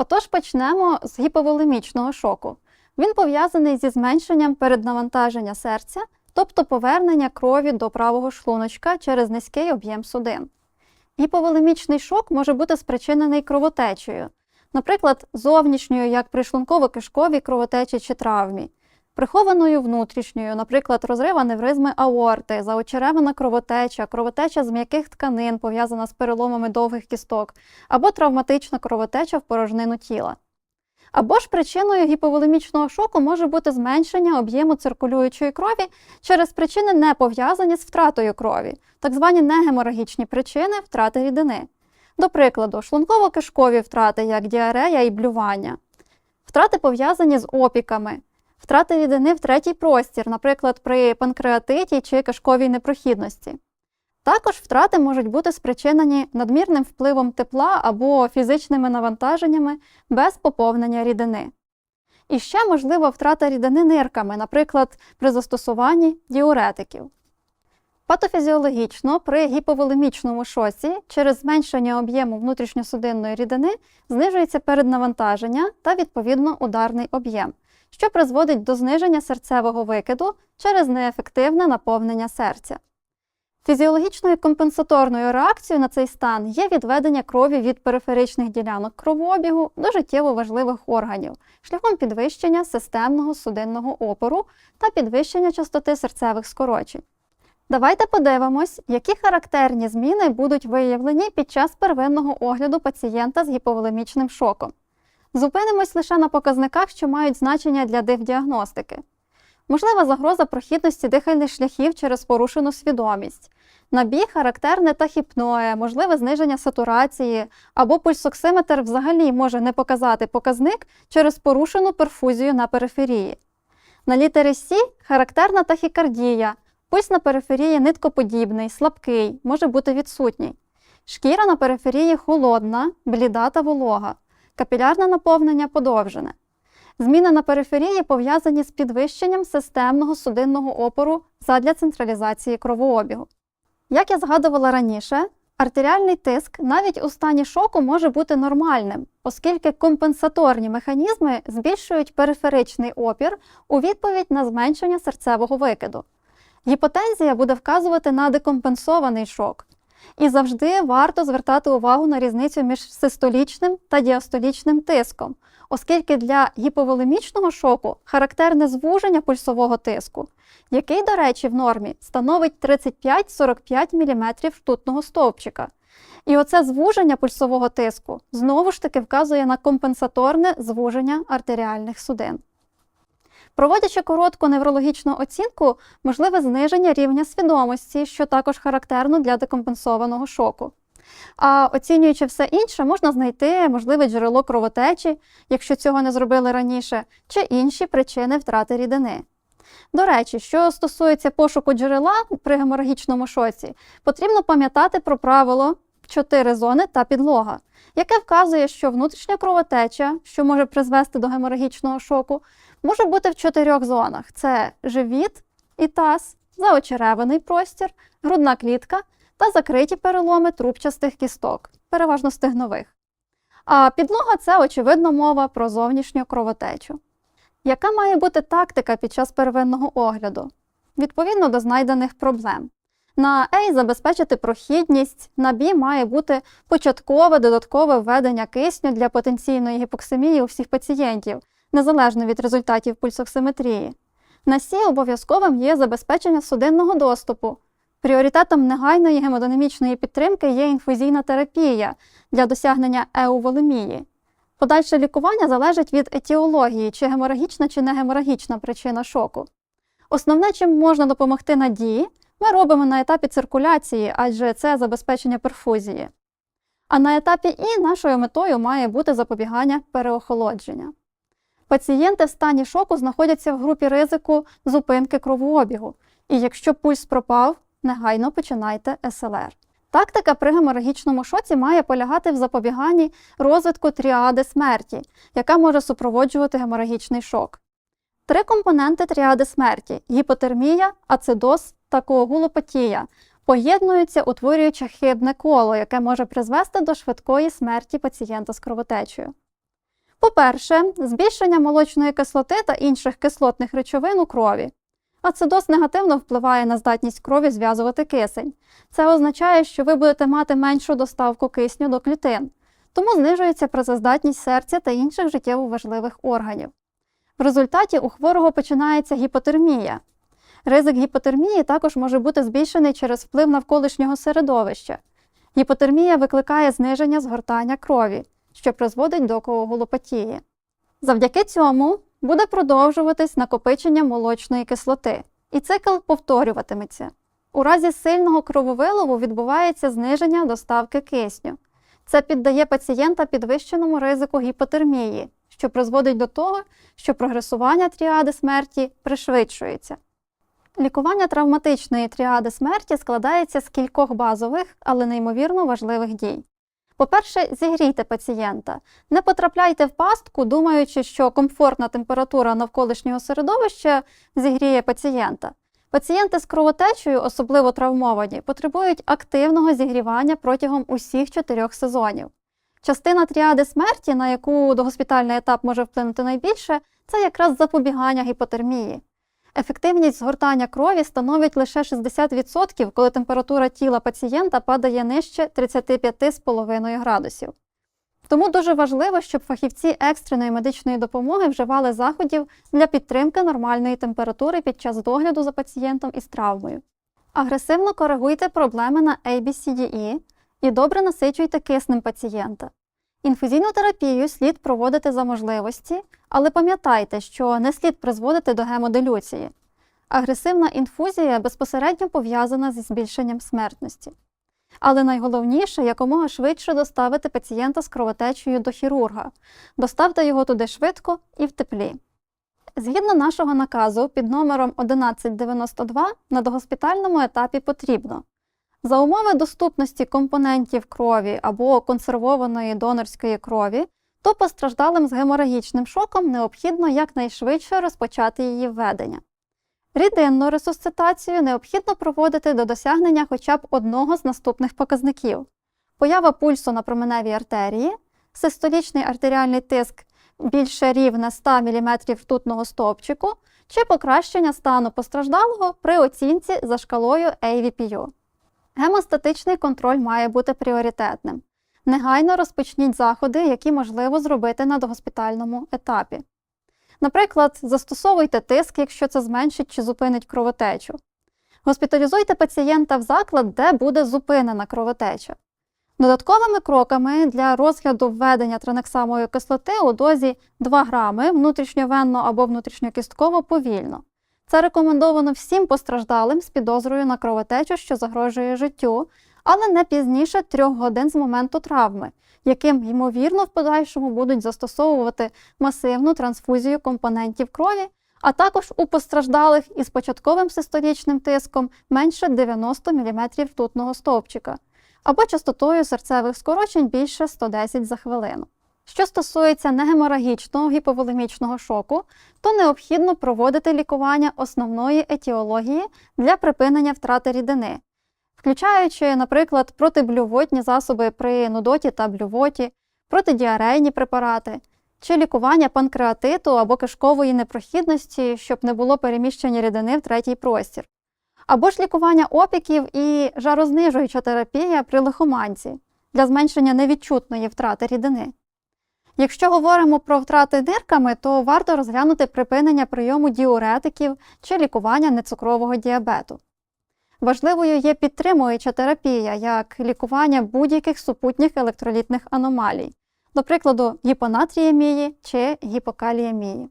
Отож почнемо з гіповолемічного шоку. Він пов'язаний зі зменшенням переднавантаження серця, тобто повернення крові до правого шлуночка через низький об'єм судин. Гіповолемічний шок може бути спричинений кровотечею, наприклад, зовнішньою, як при шлунково-кишковій кровотечі чи травмі, прихованою внутрішньою, наприклад, розрив аневризми аорти, заочеревана кровотеча, кровотеча з м'яких тканин, пов'язана з переломами довгих кісток, або травматична кровотеча в порожнину тіла. Або ж причиною гіповолемічного шоку може бути зменшення об'єму циркулюючої крові через причини не пов'язані з втратою крові, так звані негеморагічні причини втрати рідини. До прикладу, шлунково-кишкові втрати, як діарея і блювання, втрати пов'язані з опіками, втрати рідини в третій простір, наприклад, при панкреатиті чи кишковій непрохідності. Також втрати можуть бути спричинені надмірним впливом тепла або фізичними навантаженнями без поповнення рідини. І ще можлива втрата рідини нирками, наприклад, при застосуванні діуретиків. Патофізіологічно при гіповолемічному шоці через зменшення об'єму внутрішньосудинної рідини знижується переднавантаження та відповідно ударний об'єм, що призводить до зниження серцевого викиду через неефективне наповнення серця. Фізіологічною компенсаторною реакцією на цей стан є відведення крові від периферичних ділянок кровообігу до життєво важливих органів шляхом підвищення системного судинного опору та підвищення частоти серцевих скорочень. Давайте подивимось, які характерні зміни будуть виявлені під час первинного огляду пацієнта з гіповолемічним шоком. Зупинимось лише на показниках, що мають значення для дивдіагностики. Можлива загроза прохідності дихальних шляхів через порушену свідомість. Набіг характерне тахіпноє, можливе зниження сатурації, або пульсоксиметр взагалі може не показати показник через порушену перфузію на периферії. На літері С характерна тахікардія, пульс на периферії ниткоподібний, слабкий, може бути відсутній. Шкіра на периферії холодна, бліда та волога, капілярне наповнення подовжене. Зміни на периферії пов'язані з підвищенням системного судинного опору задля централізації кровообігу. Як я згадувала раніше, артеріальний тиск навіть у стані шоку може бути нормальним, оскільки компенсаторні механізми збільшують периферичний опір у відповідь на зменшення серцевого викиду. Гіпотензія буде вказувати на декомпенсований шок. І завжди варто звертати увагу на різницю між систолічним та діастолічним тиском, оскільки для гіповолемічного шоку характерне звуження пульсового тиску, який, до речі, в нормі становить 35-45 мм ртутного стовпчика. І оце звуження пульсового тиску знову ж таки вказує на компенсаторне звуження артеріальних судин. Проводячи коротку неврологічну оцінку, можливе зниження рівня свідомості, що також характерно для декомпенсованого шоку. А оцінюючи все інше, можна знайти можливе джерело кровотечі, якщо цього не зробили раніше, чи інші причини втрати рідини. До речі, що стосується пошуку джерела при геморагічному шоці, потрібно пам'ятати про правило 4 зони та підлога, яке вказує, що внутрішня кровотеча, що може призвести до геморагічного шоку, може бути в чотирьох зонах: це живіт і таз, заочереваний простір, грудна клітка та закриті переломи трубчастих кісток, переважно стегнових. А підлога це, очевидно, мова про зовнішню кровотечу. Яка має бути тактика під час первинного огляду? Відповідно до знайдених проблем. На A забезпечити прохідність, на B має бути початкове додаткове введення кисню для потенційної гіпоксимії у всіх пацієнтів, незалежно від результатів пульсоксиметрії. На C обов'язковим є забезпечення судинного доступу. Пріоритетом негайної гемодинамічної підтримки є інфузійна терапія для досягнення еуволемії. Подальше лікування залежить від етіології, чи геморагічна чи не геморагічна причина шоку. Основне, чим можна допомогти надії, ми робимо на етапі циркуляції, адже це забезпечення перфузії. А на етапі І нашою метою має бути запобігання переохолодження. Пацієнти в стані шоку знаходяться в групі ризику зупинки кровообігу, і якщо пульс пропав, негайно починайте СЛР. Тактика при геморагічному шоці має полягати в запобіганні розвитку тріади смерті, яка може супроводжувати геморагічний шок. Три компоненти тріади смерті гіпотермія, ацидоз та коагулопатія поєднуються, утворюючи хибне коло, яке може призвести до швидкої смерті пацієнта з кровотечею. По-перше, збільшення молочної кислоти та інших кислотних речовин у крові. Ацидоз негативно впливає на здатність крові зв'язувати кисень. Це означає, що ви будете мати меншу доставку кисню до клітин, тому знижується працездатність серця та інших життєво важливих органів. В результаті у хворого починається гіпотермія. Ризик гіпотермії також може бути збільшений через вплив навколишнього середовища. Гіпотермія викликає зниження згортання крові, що призводить до коагулопатії. Завдяки цьому буде продовжуватись накопичення молочної кислоти, і цикл повторюватиметься. У разі сильного крововилову відбувається зниження доставки кисню. Це піддає пацієнта підвищеному ризику гіпотермії, що призводить до того, що прогресування тріади смерті пришвидшується. Лікування травматичної тріади смерті складається з кількох базових, але неймовірно важливих дій. По-перше, зігрійте пацієнта. Не потрапляйте в пастку, думаючи, що комфортна температура навколишнього середовища зігріє пацієнта. Пацієнти з кровотечею, особливо травмовані, потребують активного зігрівання протягом усіх чотирьох сезонів. Частина тріади смерті, на яку догоспітальний етап може вплинути найбільше, це якраз запобігання гіпотермії. Ефективність згортання крові становить лише 60%, коли температура тіла пацієнта падає нижче 35,5 градусів. Тому дуже важливо, щоб фахівці екстреної медичної допомоги вживали заходів для підтримки нормальної температури під час догляду за пацієнтом із травмою. Агресивно коригуйте проблеми на ABCDE і добре насичуйте киснем пацієнта. Інфузійну терапію слід проводити за можливості, але пам'ятайте, що не слід призводити до гемоделюції. Агресивна інфузія безпосередньо пов'язана зі збільшенням смертності. Але найголовніше якомога швидше доставити пацієнта з кровотечею до хірурга. Доставте його туди швидко і в теплі. Згідно нашого наказу під номером 1192 на догоспітальному етапі потрібно за умови доступності компонентів крові або консервованої донорської крові, то постраждалим з геморагічним шоком необхідно якнайшвидше розпочати її введення. Рідинну ресусцитацію необхідно проводити до досягнення хоча б одного з наступних показників: поява пульсу на променевій артерії, систолічний артеріальний тиск більше рівне 100 мм ртутного стовпчику чи покращення стану постраждалого при оцінці за шкалою AVPU. Гемостатичний контроль має бути пріоритетним. Негайно розпочніть заходи, які можливо зробити на догоспітальному етапі. Наприклад, застосовуйте тиск, якщо це зменшить чи зупинить кровотечу. Госпіталізуйте пацієнта в заклад, де буде зупинена кровотеча. Додатковими кроками для розгляду введення транексамової кислоти у дозі 2 грами внутрішньовенно або внутрішньокістково повільно. Це рекомендовано всім постраждалим з підозрою на кровотечу, що загрожує життю, але не пізніше 3 годин з моменту травми, яким, ймовірно, в подальшому будуть застосовувати масивну трансфузію компонентів крові, а також у постраждалих із початковим систолічним тиском менше 90 мм ртутного стовпчика або частотою серцевих скорочень більше 110 за хвилину. Що стосується негеморагічного гіповолемічного шоку, то необхідно проводити лікування основної етіології для припинення втрати рідини, включаючи, наприклад, протиблювотні засоби при нудоті та блювоті, протидіарейні препарати, чи лікування панкреатиту або кишкової непрохідності, щоб не було переміщення рідини в третій простір, або ж лікування опіків і жарознижуюча терапія при лихоманці для зменшення невідчутної втрати рідини. Якщо говоримо про втрати нирками, то варто розглянути припинення прийому діуретиків чи лікування нецукрового діабету. Важливою є підтримуюча терапія, як лікування будь-яких супутніх електролітних аномалій, до прикладу, гіпонатріємії чи гіпокаліємії.